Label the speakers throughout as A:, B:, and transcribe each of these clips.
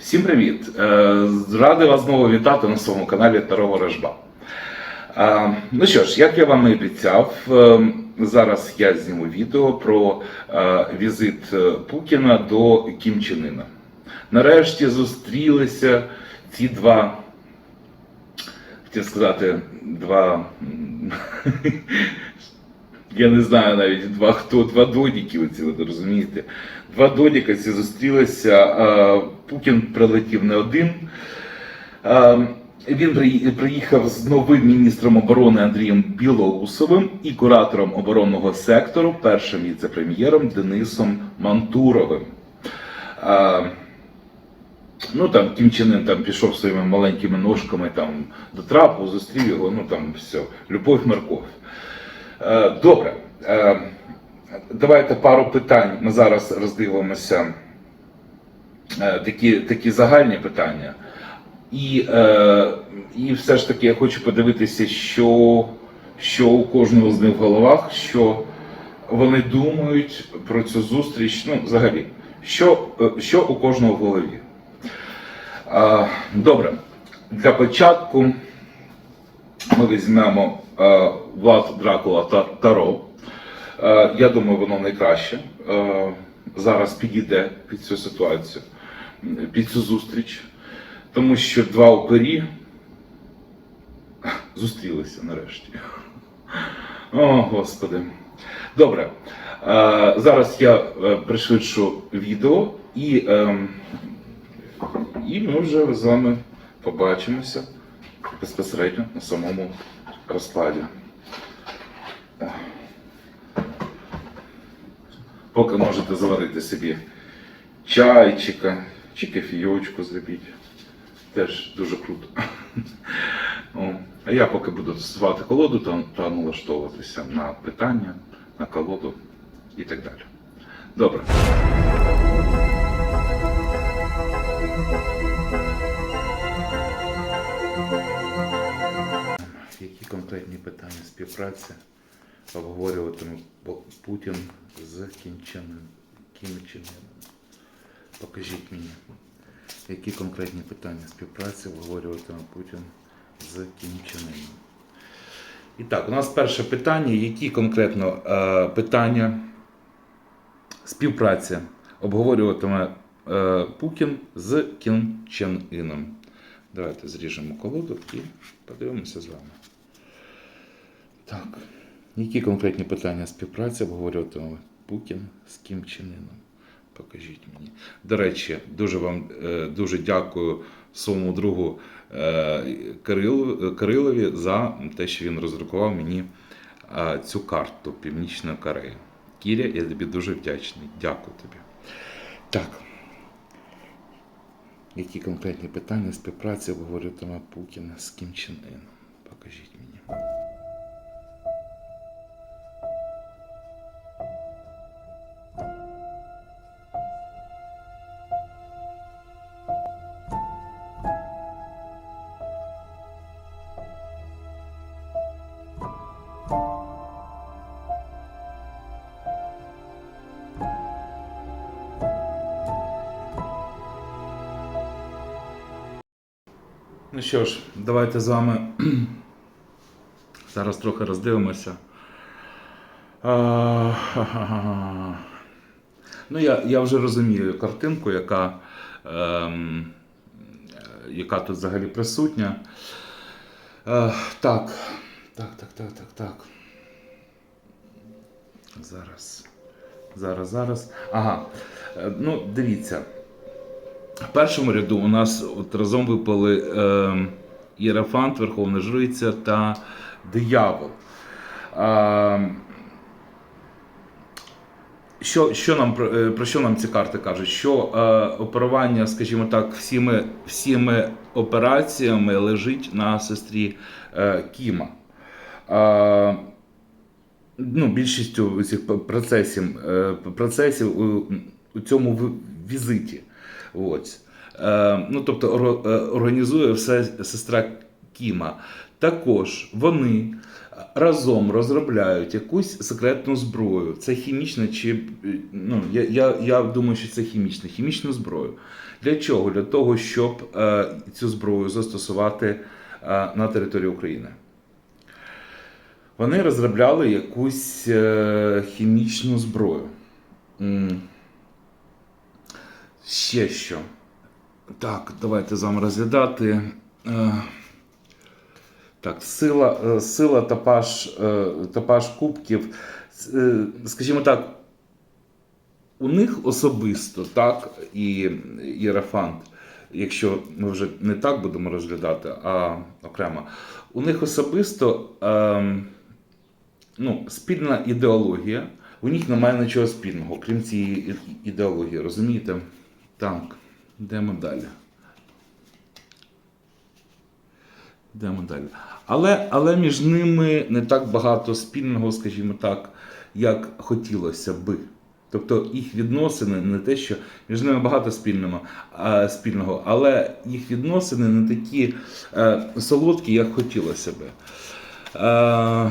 A: Всім привіт! Е, Радий вас знову вітати на своєму каналі Таро Ворожба. Е, Ну що ж, як я вам і обіцяв, е, зараз я зніму відео про візит Путіна до Кім Чен Іна. Нарешті зустрілися ці два, хотів сказати, два. Я не знаю навіть два хто, два додіки, оці, ви розумієте. Два додіка ці зустрілися. Путін прилетів не один. Він приїхав з новим міністром оборони Андрієм Білоусовим і куратором оборонного сектору, першим віце-прем'єром Денисом Мантуровим. Ну там Кім Чен Ын там пішов своїми маленькими ножками там до трапу, зустрів його, ну там все, любов, морков. Е, Добре. Е, Давайте пару питань. Ми зараз роздивимося е, такі, такі загальні питання. І, і все ж таки я хочу подивитися, що, що у кожного з них в головах, що вони думають про цю зустріч. Ну, взагалі, що, що у кожного в голові. Добре. Для початку ми візьмемо Влад Дракула та Таро. Е, я думаю, воно найкраще. Е, зараз підійде під цю ситуацію, під цю зустріч. Тому що два опері зустрілися нарешті. О, Господи. Добре. Е, зараз я е, пришвидшу відео і, е, і ми вже з вами побачимося безпосередньо на самому розкладі. Поки можете заварити собі чайчика чи кофійочку зробіть. Теж дуже круто. А я поки буду тестувати колоду та, та налаштовуватися на питання, на колоду і так далі. Добре. Конкретні питання співпраці обговорюватиме Путін з Кім Чен Кім Покажіть мені, які конкретні питання співпраці обговорюватиме Путін з Кім Чен Ыном? І так, у нас перше питання. Які конкретно е, питання співпраці обговорюватиме е, Путін з Кім Чен Іном? Давайте зріжемо колоду і подивимося з вами. Так. Які конкретні питання співпраці обговорюватиме Путін з Кім Іном? Покажіть мені. До речі, дуже вам е, дуже дякую своєму другу е, Кирилу, Кирилові за те, що він роздрукував мені е, цю карту Північної Кореї. Кіря, я тобі дуже вдячний. Дякую тобі. Так. Які конкретні питання співпраці обговорюватиме Путін з Кім Чен Іном? Покажіть мені. Ну що ж, давайте з вами зараз трохи роздивимося. Ну, я, я вже розумію картинку, яка, ем, яка тут взагалі присутня. Е, так, так, так, так, так, так. Зараз. Зараз, зараз. Ага. Е, Ну, дивіться. В першому ряду у нас от разом випали е, Єрафант, Верховна Жриця та Диявол. Е, що, що нам, про- е, що нам ці карти кажуть? Що е, оперування, скажімо так, всіми, всіми операціями лежить на сестрі е, Кіма. Е, ну, більшістю цих процесів, е, процесів у, у цьому візиті. Ось. Е, ну, тобто е, організує все сестра Кіма. Також вони разом розробляють якусь секретну зброю. Це хімічна чи ну, я, я, я думаю, що це хімічна, хімічну зброю. Для чого? Для того, щоб е, цю зброю застосувати е, на території України. Вони розробляли якусь е, хімічну зброю. Ще що. Так, давайте з вами розглядати. Е, так, сила, е, сила тапаж, е, тапаж кубків. Скажімо так, у них особисто, так, і Єрафант, якщо ми вже не так будемо розглядати, а окремо, у них особисто ем, ну, спільна ідеологія. У них немає нічого спільного, крім цієї ідеології, розумієте? Так, йдемо далі. Йдемо далі. Але, але між ними не так багато спільного, скажімо так, як хотілося би. Тобто їх відносини не те, що між ними багато спільного, а, спільного, але їх відносини не такі е, солодкі, як хотілося би. Е,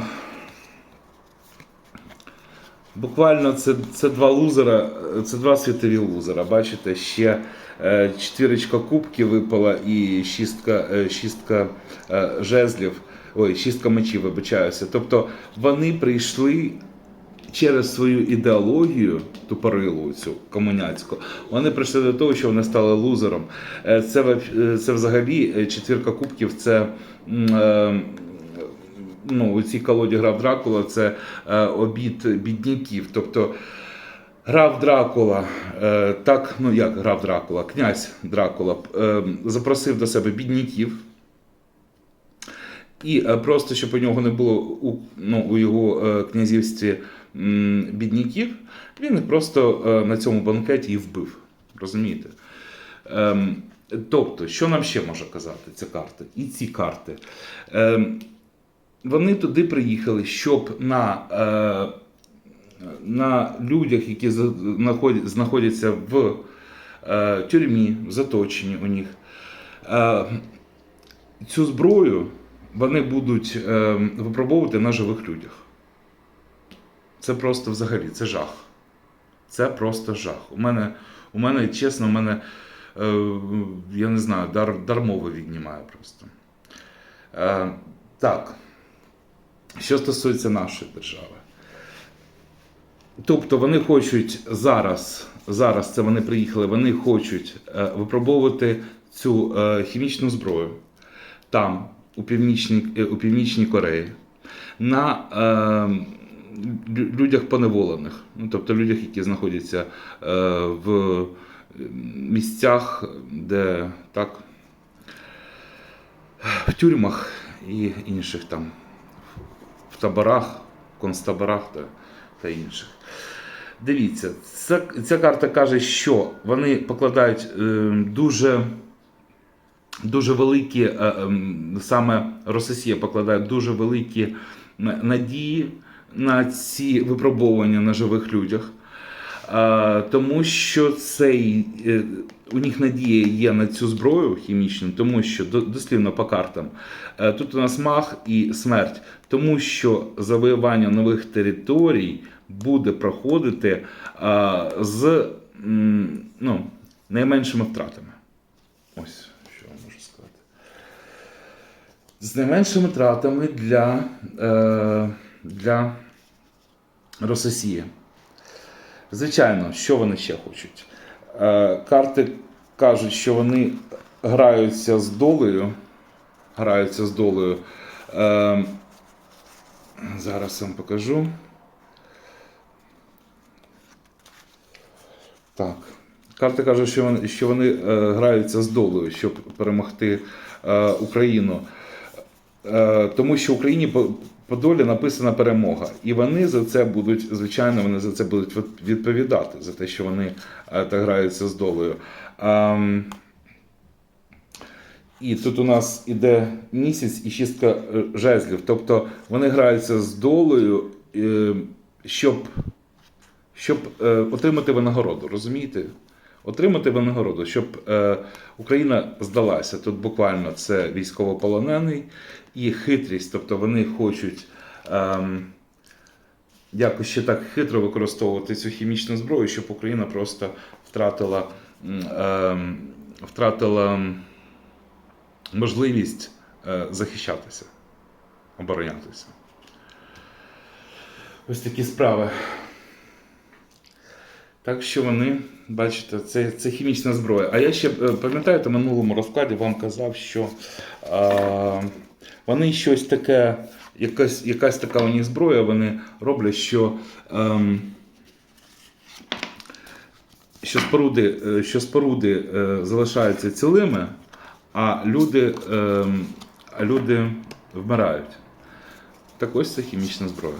A: Буквально це, це два лузера, це два світові лузера. Бачите, ще е, четвірочка кубків випала і шістка, е, шістка е, жезлів, ой, шістка мечів, вибачаюся. Тобто вони прийшли через свою ідеологію, тупорилу цю комуняцьку, вони прийшли до того, що вони стали лузером. Е, Це, е, це взагалі е, четвірка кубків, це. е, ну, у цій колоді грав Дракула це е, обід бідняків. Тобто грав Дракула, е, так, ну як грав Дракула, князь Дракула е, запросив до себе бідняків. І просто щоб у нього не було у, ну, у його князівстві бідняків, він їх просто на цьому банкеті і вбив. Розумієте? Ем, тобто, що нам ще може казати ця карта? І ці карти. Вони туди приїхали, щоб на, е, на людях, які знаходяться в е, тюрмі, в заточенні у них, е, цю зброю вони будуть випробовувати на живих людях. Це просто взагалі, це жах. Це просто жах. У мене, у мене чесно, у мене, я не знаю, дар, дар віднімає просто. Так. Що стосується нашої держави. Тобто вони хочуть зараз, зараз це вони приїхали, вони хочуть е, випробовувати цю е, хімічну зброю там, у Північній, е, у Північній Кореї, на е, людях поневолених, ну, тобто людях, які знаходяться е, в місцях, де так, в тюрмах і інших там в таборах, концтаборах та, та інших. Дивіться, ця, ця карта каже, що вони покладають е, дуже, дуже великі, е, е, саме Росія покладає дуже великі надії на ці випробовування на живих людях. Тому що цей, е, у них надія є на цю зброю хімічну, тому що до- дослівно по картам. е, Тут у нас мах і смерть, тому що завоювання нових територій буде проходити з ну, найменшими втратами. Ось що можу сказати. З найменшими втратами для, е, для Росії. Звичайно, що вони ще хочуть? Е, карти кажуть, що вони граються з долею. Граються з долею. Е, зараз вам покажу. Так. Карти кажуть, що вони, що вони е, граються з долею, щоб перемогти Україну. Тому що Україні по, по долі написана перемога. І вони за це будуть, звичайно, вони за це будуть відповідати, за те, що вони е, так граються з долею. Ем, і тут у нас іде місяць і шістка е, жезлів. Тобто вони граються з долею, е, щоб, щоб отримати винагороду, розумієте? Отримати винагороду, щоб е, Україна здалася. Тут буквально це військовополонений і хитрість, тобто вони хочуть ем, якось ще так хитро використовувати цю хімічну зброю, щоб Україна просто втратила, ем, втратила можливість е, захищатися, оборонятися. Ось такі справи. Так що вони, бачите, це, це хімічна зброя. А я ще е, пам'ятаєте, в минулому розкладі вам казав, що е, вони щось таке, якась, якась така у них зброя, вони роблять, що, ем, що споруди, е, що споруди е, залишаються цілими, а люди, ем, а люди вмирають. Так ось це хімічна зброя.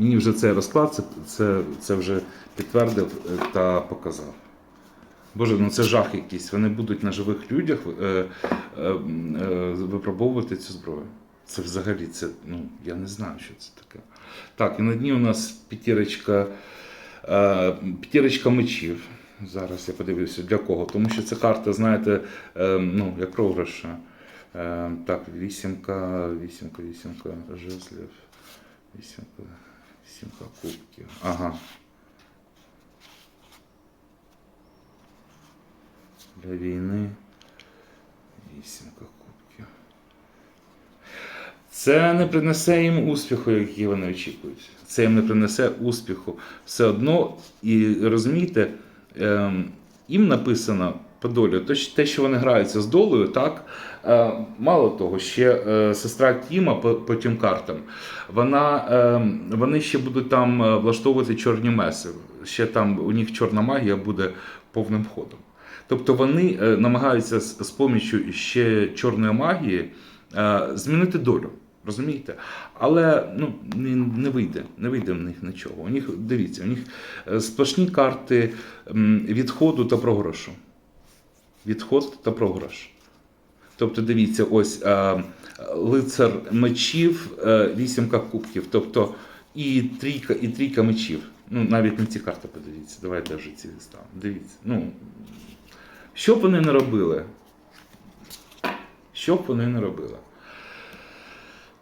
A: Мені вже цей розклад це, це, це вже підтвердив е, та показав. Боже, ну це жах якийсь. Вони будуть на живих людях е, е, е, випробовувати цю зброю. Це взагалі, це, ну, я не знаю, що це таке. Так, і на дні у нас п'ятірочка, е, п'ятірочка мечів. Зараз я подивлюся, для кого. Тому що ця карта, знаєте, е, ну, як програша. Е, так, вісімка, вісімка, вісімка жезлів. Вісімка, вісімка кубків. Ага. Для війни. Вісімка кубків. Це не принесе їм успіху, який вони очікують. Це їм не принесе успіху. Все одно, і розумієте, ем, їм написано по долі, то те, що вони граються з долею, так. Е, Мало того, ще е, сестра Тіма по, по тим картам, вона, е, вони ще будуть там влаштовувати чорні меси. Ще там у них чорна магія буде повним ходом. Тобто вони намагаються з, з поміччю ще чорної магії змінити долю. Розумієте? Але ну, не, не вийде, не вийде в них нічого. У них, дивіться, у них сплошні карти відходу та програшу. Відход та програш. Тобто, дивіться, ось е, лицар мечів, е, вісімка кубків, тобто і трійка, і трійка мечів. Ну, навіть на ці карти подивіться. Давайте вже ці ставимо. Дивіться. Ну, що б вони не робили? Що б вони не робили?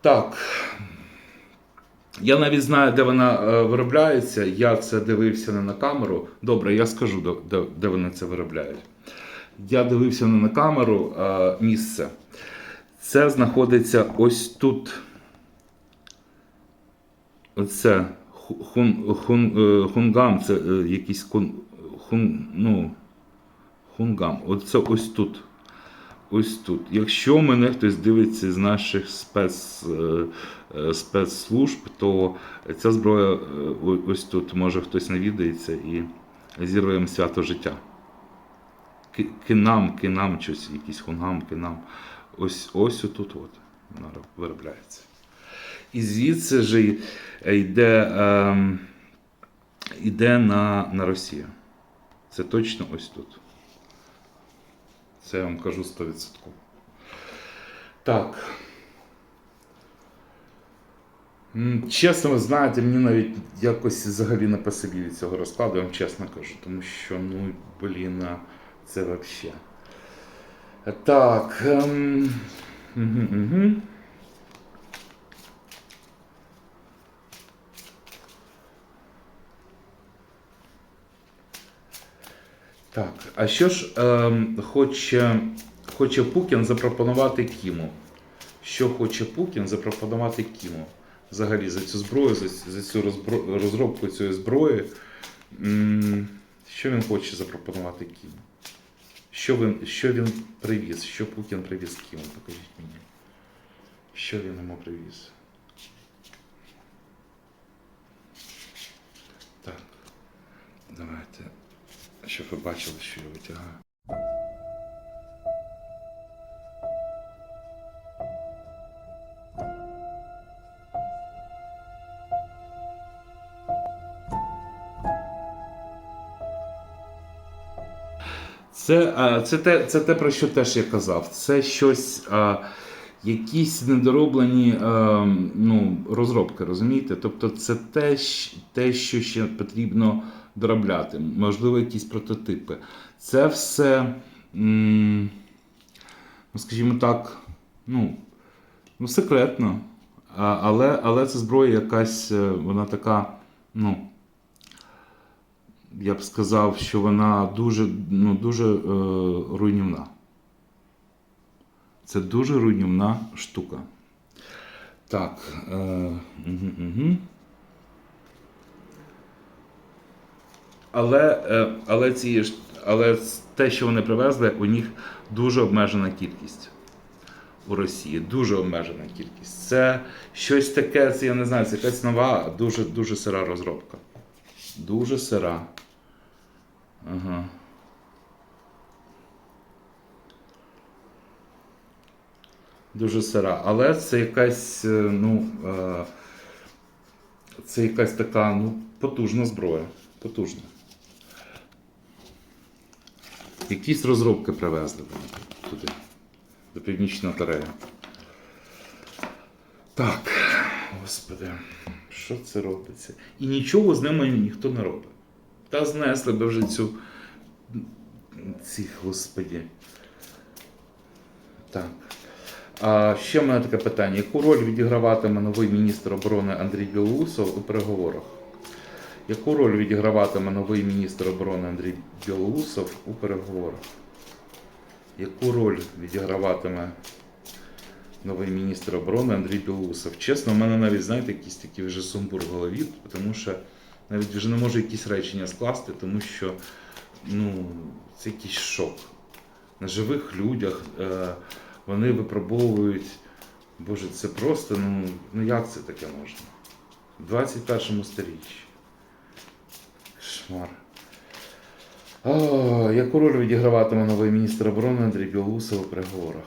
A: Так. Я навіть знаю, де вона е, виробляється. Я це дивився не на камеру. Добре, я скажу, де вони це виробляють. Я дивився не на камеру е, місце. Це знаходиться ось тут. Оце хун, хун, е, хунгам, це е, якийсь кун, хун, ну, хунгам. Оце ось тут. Ось тут. Якщо мене хтось дивиться з наших спец, е, спецслужб, то ця зброя ось тут може хтось навідається і зірве їм свято життя. Ки- Кинам, кинам, щось, якийсь хунгам, кинам. Ось ось отут от вона виробляється. І звідси ж йде, ем, йде на, на Росію. Це точно ось тут. Це я вам кажу 100%. Так. Чесно, ви знаєте, мені навіть якось взагалі не по собі від цього розкладу, я вам чесно кажу, тому що, ну, блін, це взагалі. Так. Ем... Угу, угу. Так, а що ж ем, хоче, хоче Пукін запропонувати Кіму? Що хоче Путін запропонувати Кіму? Взагалі за цю зброю, за, за цю розбро- розробку цієї зброї. М, Що він хоче запропонувати Кіму? Що він, що він привіз? Що Путін привіз Кіму? Покажіть мені. Що він йому привіз? Так. Давайте. Щоб ви бачили, що я витягаю. Це, це, те, це те, про що теж я казав. Це щось, якісь недороблені ну, розробки, розумієте? Тобто це те, те, що ще потрібно доробляти, можливо, якісь прототипи. Це все, ну, скажімо так, ну, ну секретно.
B: Але, але це зброя якась, е, вона така, ну. Я б сказав, що вона дуже, ну, дуже е, руйнівна. Це дуже руйнівна штука. Так. Е, угу, угу. Але, е, але, ці, але те, що вони привезли, у них дуже обмежена кількість у Росії. Дуже обмежена кількість. Це щось таке, це я не знаю, це якась нова, дуже, дуже сира розробка. Дуже сира. Ага. Дуже сира. Але це якась, е, ну, е, це якась така, ну, потужна зброя. Потужна. Якісь розробки привезли вони туди, до Північної Кореї. Так, господи, що це робиться? І нічого з ними ніхто не робить. Та знесли би вже цю. Ці, господі. Так. А ще в мене таке питання: яку роль відіграватиме новий міністр оборони Андрій Білоусов у переговорах? Яку роль відіграватиме новий міністр оборони Андрій Білоусов у переговорах? Яку роль відіграватиме новий міністр оборони Андрій Білоусов? Чесно, в мене навіть, знаєте, якийсь такий вже сумбур в голові, тому що навіть вже не можу якісь речення скласти, тому що ну, це якийсь шок. На живих людях е, вони випробовують. Боже, це просто, ну, ну як це таке можна? В 21 сторіччі. Кошмар. О, яку роль відіграватиме новий міністр оборони Андрій Білоусов у переговорах?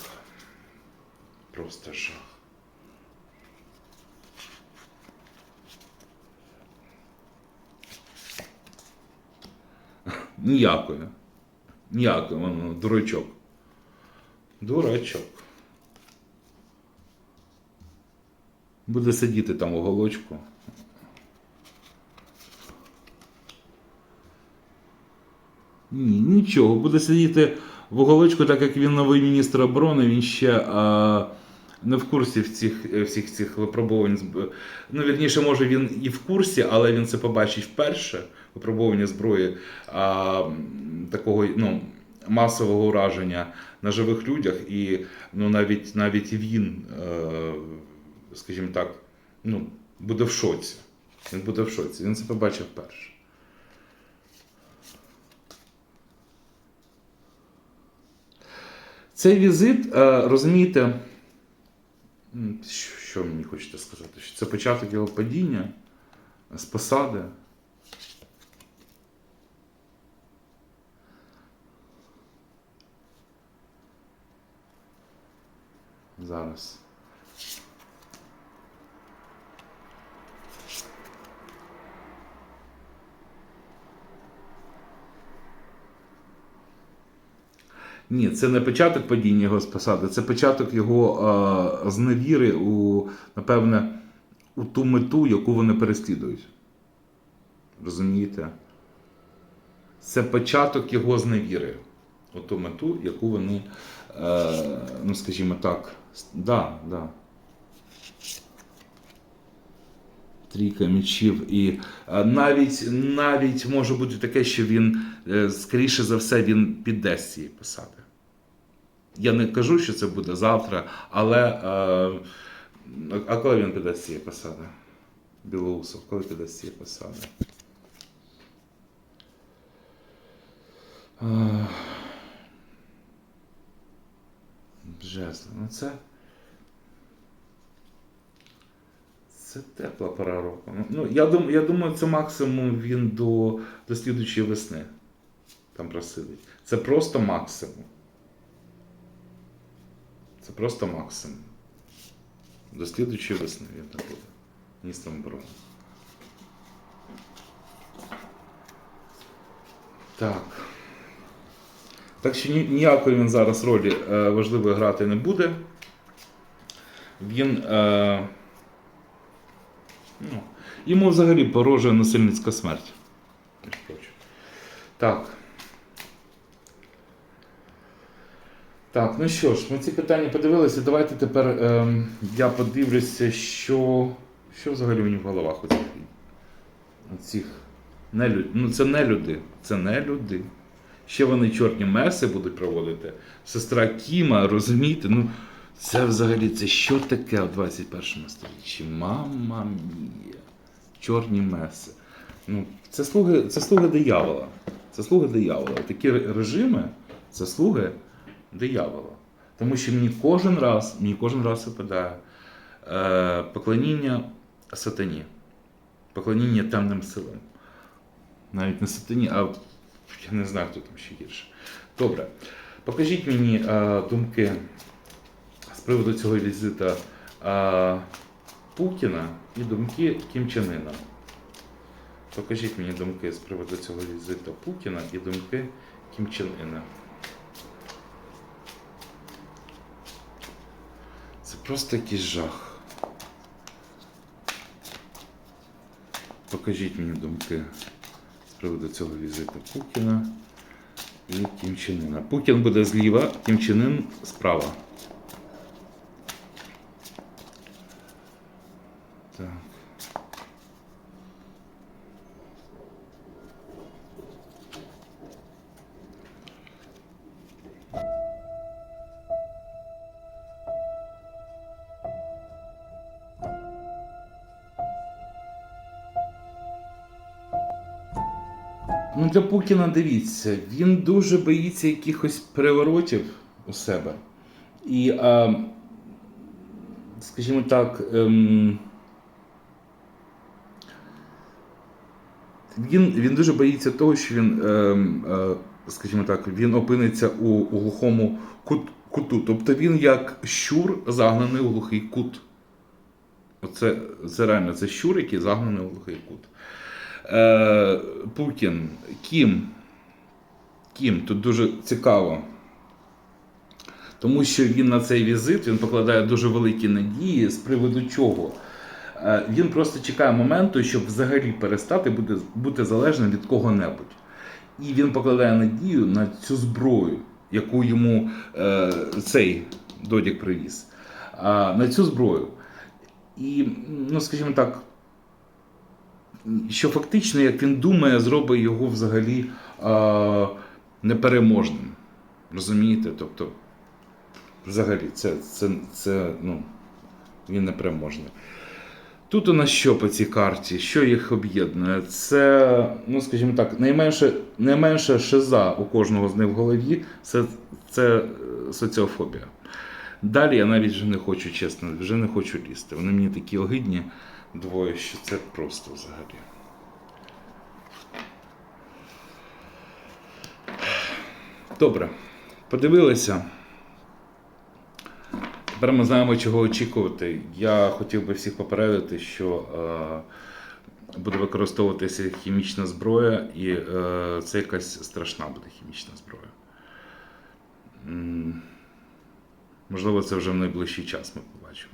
B: Просто жах. Ніякої. Ніякої, воно дурачок. Дурачок. Буде сидіти там у голочку. Ні, нічого. Буде сидіти в уголочку, так як він новий міністр оборони, він ще а, не в курсі в цих, е, всіх цих випробувань. Ну, вірніше, може, він і в курсі, але він це побачить вперше. Випробування зброї а, такого ну, масового ураження на живих людях. І ну, навіть, навіть він, е, скажімо так, ну, буде в шоці. Він буде в шоці. Він це побачив вперше. Цей візит, е, розумієте, що, що мені хочете сказати? Що це початок його падіння з посади. Зараз. Ні, це не початок падіння його з посади, це початок його е, зневіри у, напевне, у ту мету, яку вони переслідують. Розумієте? Це початок його зневіри. У ту мету, яку вони, е, ну скажімо так, да, да. Трійка мечів. І е, навіть, навіть може бути таке, що він, е, скоріше за все, він піде з цієї посади. Я не кажу, що це буде завтра, але. Е, а коли він з цієї посади? Білоусов, коли з цієї посади? Жезли. Ну це. Це тепла пора року. Ну, я, дум, я думаю, це максимум він до, до слідучої весни. Там просидить. Це просто максимум. Це просто максимум. До слідучої весни він там буде. Міністром оборони. Так. Так що ніякої він зараз ролі е, важливої грати не буде. Він. Е, ну, йому взагалі порожує насильницька смерть. Так. Так, ну що ж, ми ці питання подивилися. Давайте тепер ем, я подивлюся, що, що взагалі у них в головах у цих, у не люд... Ну це не люди, це не люди. Ще вони чорні меси будуть проводити. Сестра Кіма, розумієте? Ну, це взагалі це що таке у 21 столітті? Мама мія. Чорні меси. Ну, це слуги, це слуги диявола. Це слуги диявола. Такі режими це слуги диявола. Тому що мені кожен раз, мені кожен раз випадає е, поклоніння сатані, поклоніння темним силам. Навіть не сатані, а я не знаю, хто там ще гірше. Добре. Покажіть мені е, думки з приводу цього візита е, Путіна і думки Кім Чен Ына. Покажіть мені думки з приводу цього візиту Путіна і думки Кім Чен Ына. Це просто якийсь жах. Покажіть мені думки з приводу цього візиту Путіна і Кім Чен Ына. Путін буде зліва, Кім Чен Ын справа. Так. Ну, для Путіна дивіться, він дуже боїться якихось переворотів у себе. І, а, скажімо так, ем, він, він дуже боїться того, що він, ем, е, скажімо так, він опиниться у, у глухому кут, куту. Тобто він як щур загнаний у глухий кут. Оце це реально це щур, який загнаний у глухий кут. Е, Путін, Кім. Кім, тут дуже цікаво. Тому що він на цей візит він покладає дуже великі надії з приводу чого. Е, Він просто чекає моменту, щоб взагалі перестати бути, бути залежним від кого-небудь. І він покладає надію на цю зброю, яку йому е, цей Додік привіз. А, на цю зброю. І, ну, скажімо так, що фактично, як він думає, зробить його взагалі а, непереможним. Розумієте? Тобто, взагалі, це, це, це ну, він непереможний. Тут у нас що по цій карті? Що їх об'єднує? Це, ну скажімо так, найменше, найменша шиза у кожного з них в голові це, це е, соціофобія. Далі я навіть вже не хочу, чесно, вже не хочу лізти. Вони мені такі огидні двоє, що це просто взагалі. Добре, подивилися. Тепер ми знаємо, чого очікувати. Я хотів би всіх попередити, що е, буде використовуватися хімічна зброя, і е, це якась страшна буде хімічна зброя. Можливо, це вже в найближчий час ми побачимо.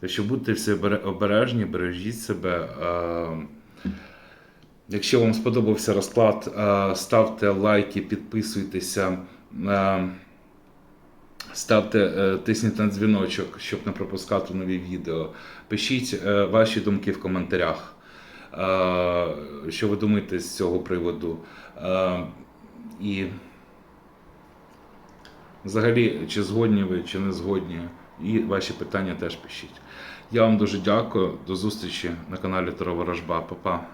B: Так що будьте всі обережні, бережіть себе. Е, Якщо вам сподобався розклад, ставте лайки, підписуйтеся, ставте, е, тисніть на дзвіночок, щоб не пропускати нові відео. Пишіть е, ваші думки в коментарях, е, що ви думаєте з цього приводу. І взагалі, чи згодні ви, чи не згодні, і ваші питання теж пишіть. Я вам дуже дякую. До зустрічі на каналі Таро Ворожба. Па-па.